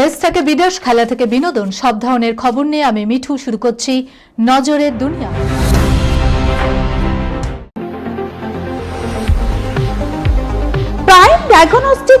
দেশ থেকে বিদেশ খেলা থেকে বিনোদন, সব ধরনের খবর নিয়ে আমি মিঠু শুরু করছি নজরের দুনিয়া। Prime diagnostic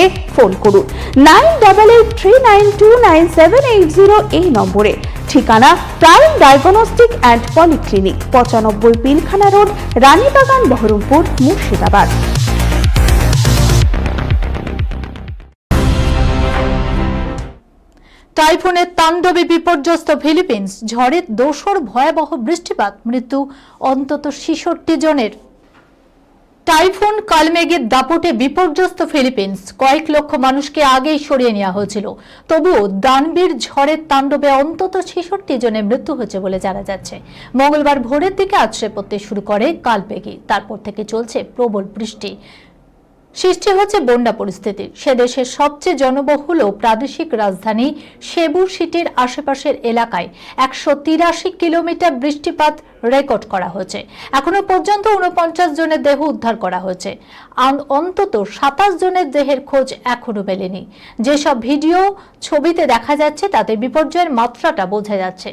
ফোন করুন। Nine double eight three nine two nine seven eight zero এই নম্বরে। ঠিকানা প্রাইম ডায়াগনস্টিক অ্যান্ড পলিক্লিনিক, পঁচানব্বই পিলখানা রোড, রানীবাগান, বহরমপুর, মুর্শিদাবাদ। টাইফুনের তাণ্ডবে বিপর্যস্ত ফিলিপিন্স ঝড়ের দোসর ভয়াবহ বৃষ্টিপাত, মৃত্যু অন্তত ছেষট্টি জনের। টাইফুন কালমেঘের দাপটে বিপর্যস্ত ফিলিপিন্স। কয়েক লক্ষ মানুষকে আগেই সরিয়ে নেওয়া হয়েছিল। তবুও দানবীর ঝড়ের তাণ্ডবে অন্তত ছেষট্টি জনের মৃত্যু হয়েছে বলে জানা যাচ্ছে। মঙ্গলবার ভোরের দিকে আশ্রয় পড়তে শুরু করে কালমেঘি তারপর থেকে চলছে প্রবল বৃষ্টি। সৃষ্টি হচ্ছে বন্যা পরিস্থিতি। সে দেশের সবচেয়ে জনবহুল ও প্রাদেশিক রাজধানী সেবু সিটির আশেপাশের এলাকায় একশো তিরাশি কিলোমিটার বৃষ্টিপাত রেকর্ড করা হয়েছে। এখনও পর্যন্ত উনপঞ্চাশ জনের দেহ উদ্ধার করা হয়েছে। অন্তত সাতাশ জনের দেহের খোঁজ এখনও মেলেনি। যেসব ভিডিও, ছবিতে দেখা যাচ্ছে, তাতে বিপর্যয়ের মাত্রাটা বোঝা যাচ্ছে।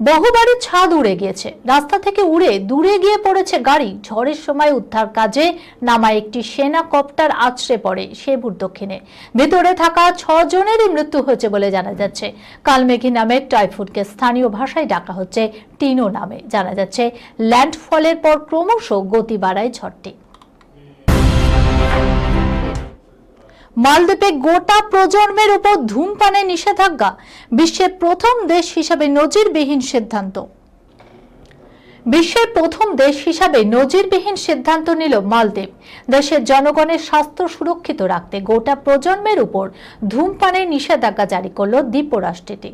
বহু বাড়ির ছাদ উড়ে গিয়েছে। রাস্তা থেকে উড়ে দূরে গিয়ে পড়েছে গাড়ি। ঝড়ের সময় উদ্ধার কাজে নামা একটি সেনা কপ্টার আছড়ে পড়ে সেবুর দক্ষিণে। ভেতরে থাকা ছ জনেরই মৃত্যু হয়েছে বলে জানা যাচ্ছে। কালমেঘি নামে টাইফুডকে স্থানীয় ভাষায় ডাকা হচ্ছে টিনো নামে। জানা যাচ্ছে, ল্যান্ডফলের পর ক্রমশ গতি বাড়ায় ঝড়টি। মালদ্বীপে গোটা প্রজন্মের উপর ধূমপানে নিষেধাজ্ঞা, বিশ্বের প্রথম দেশ হিসাবে নজিরবিহীন সিদ্ধান্ত। বিশ্বের প্রথম দেশ হিসাবে নজিরবিহীন সিদ্ধান্ত নিল মালদ্বীপ। দেশের জনগণের স্বাস্থ্য সুরক্ষিত রাখতে গোটা প্রজন্মের উপর ধূমপানের নিষেধাজ্ঞা জারি করল দ্বীপরাষ্ট্রটি।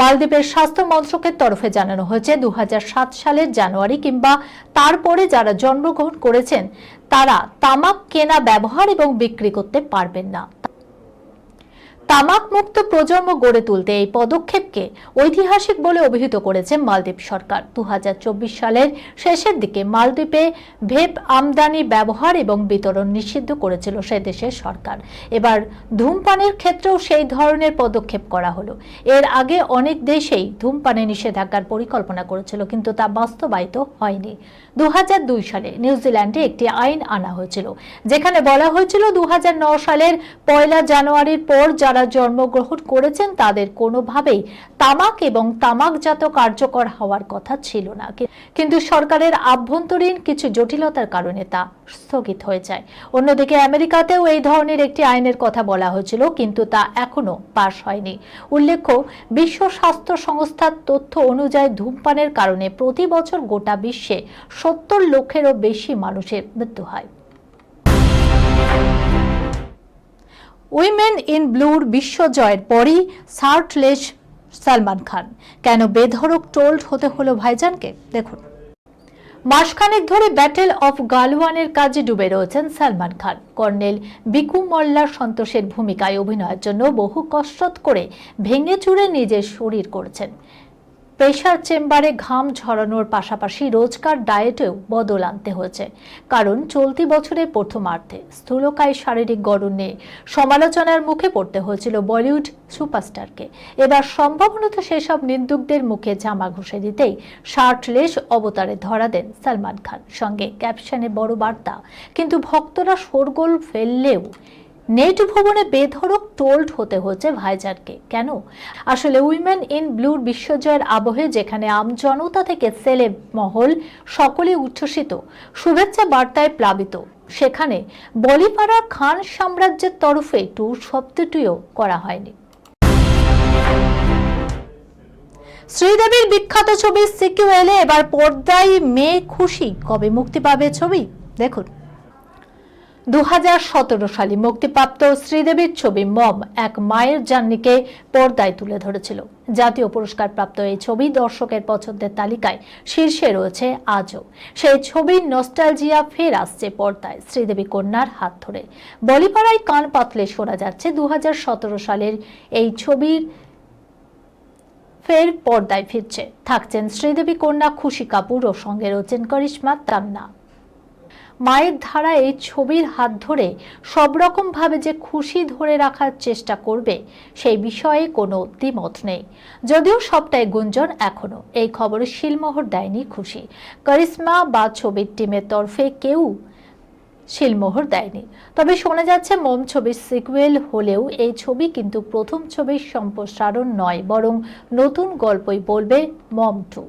মালদ্বীপের স্বাস্থ্য মন্ত্রকের তরফে জানানো হয়েছে দু হাজার সাত সালের জানুয়ারি কিংবা তারপরে যারা জন্মগ্রহণ করেছেন, তারা তামাক কেনা, ব্যবহার এবং বিক্রি করতে পারবেন না। তামাক মুক্ত প্রজন্ম গড়ে তুলতে এই পদক্ষেপকে ঐতিহাসিক বলে অভিহিত করেছে মালদ্বীপ সরকার। দু সালের শেষের দিকে মালদ্বীপে ভেপ আমদানি, ব্যবহার এবং বিতরণ নিষিদ্ধ করেছিল সে দেশের সরকার। এবার ধূমপানের ক্ষেত্রেও সেই ধরনের পদক্ষেপ করা হলো। এর আগে অনেক দেশেই ধূমপানে নিষেধাজ্ঞার পরিকল্পনা করেছিল, কিন্তু তা বাস্তবায়িত হয়নি। দু হাজার দুই সালে নিউজিল্যান্ডে একটি আইন আনা হয়েছিল, যেখানে বলা হয়েছিল দুহাজার নয় সালের পয়লা জানুয়ারির পর যারা জন্মগ্রহণ করেছেন তাদের কোনোভাবেই তামাক এবং তামাকজাত কার্যকর হওয়ার কথা ছিল না। কিন্তু সরকারের আভ্যন্তরীণ কিছু জটিলতার কারণে তা স্থগিত হয়ে যায়। অন্যদিকে আমেরিকাতেও এই ধরনের একটি আইনের কথা বলা হয়েছিল, কিন্তু তা এখনও পাশ হয়নি। উল্লেখ্য, বিশ্ব স্বাস্থ্য সংস্থার তথ্য অনুযায়ী ধূমপানের কারণে প্রতি বছর গোটা বিশ্বে সত্তর লক্ষেরও বেশি মানুষের মৃত্যু হয়। উইমেন ইন ব্লুর বিশ্বজয়ের পরই সার্টলেস সালমান খান। কেন বেধড়ক টোল্ড হতে হলো ভাইজানকে? দেখুন। মাসখানেক ধরে ব্যাটেল অফ গালওয়ানের কাজে ডুবে রয়েছেন সালমান খান। কর্নেল বিকু মোল্লা সন্তোষের ভূমিকায় অভিনয়ের জন্য বহু কসরত করে ভেঙে চুরে নিজের শরীর করেছেন। প্রেশার চেম্বারে ঘাম ঝরানোর পাশাপাশি রোজকার ডায়েটেও বদল আনতে হয়েছে। কারণ চলতি বছরের প্রথমার্ধে স্থূলকায় শারীরিক গড়ন সমালোচনার মুখে পড়তে হয়েছিল বলিউড সুপারস্টারকে। এবার সম্ভবত সেসব নিন্দুকদের মুখে জামা ঘষে দিতেই শার্টলেস অবতারে ধরা দেন সালমান খান। সঙ্গে ক্যাপশনে বড় বার্তা, কিন্তু ভক্তরা শোরগোল ফেললেও নেট ভবনে বেধড়ক টোল্ড হতে হচ্ছে ভাইজানকে কেন? আসলে উইমেন ইন ব্লুর বিশ্বজয়ের আবহে যেখানে আমজনতা থেকে সেলেব মহল সকলে উচ্ছ্বসিত, শুভেচ্ছা বার্তায় প্লাবিত, সেখানে বলিপাড়া খান সাম্রাজ্যের তরফে ট্যুর শব্দটিও করা হয়নি। শ্রীদেবীর বিখ্যাত ছবি সিকিউয়েলে এবার পর্দায় মেয়ে খুশি। কবে মুক্তি পাবে ছবি? দেখুন। দু হাজার সতেরো সালে মুক্তিপ্রাপ্ত শ্রীদেবীর ছবি মম এক মায়ের জার্নিকে পর্দায় তুলে ধরেছিল। জাতীয় পুরস্কার প্রাপ্ত এই ছবি দর্শকের পছন্দের তালিকায় শীর্ষে রয়েছে আজও। সেই ছবির নস্টালজিয়া ফের আসছে পর্দায় শ্রীদেবী কন্যার হাত ধরে। বলিপাড়ায় কান পাতলে শোনা যাচ্ছে দু হাজার সতেরো সালের এই ছবির ফের পর্দায় ফিরছে। থাকছেন শ্রীদেবী কন্যা খুশি কাপুর ও সঙ্গে রয়েছেন করিশ্মা তান্না। মায়ের ধারা এই ছবির হাত ধরে সব রকম ভাবে যে খুশি ধরে রাখার চেষ্টা করবে, সেই বিষয়ে কোনো দ্বিমত নেই। যদিও সবটাই গুঞ্জন এখনও। এই খবরে শিলমোহর দেয়নি খুশি। করিশ্মা বা ছবির টিমের তরফে কেউ শিলমোহর দেয়নি। তবে শোনা যাচ্ছে, মম ছবির সিকুয়েল হলেও এই ছবি কিন্তু প্রথম ছবির সম্প্রসারণ নয়, বরং নতুন গল্পই বলবে মম টু।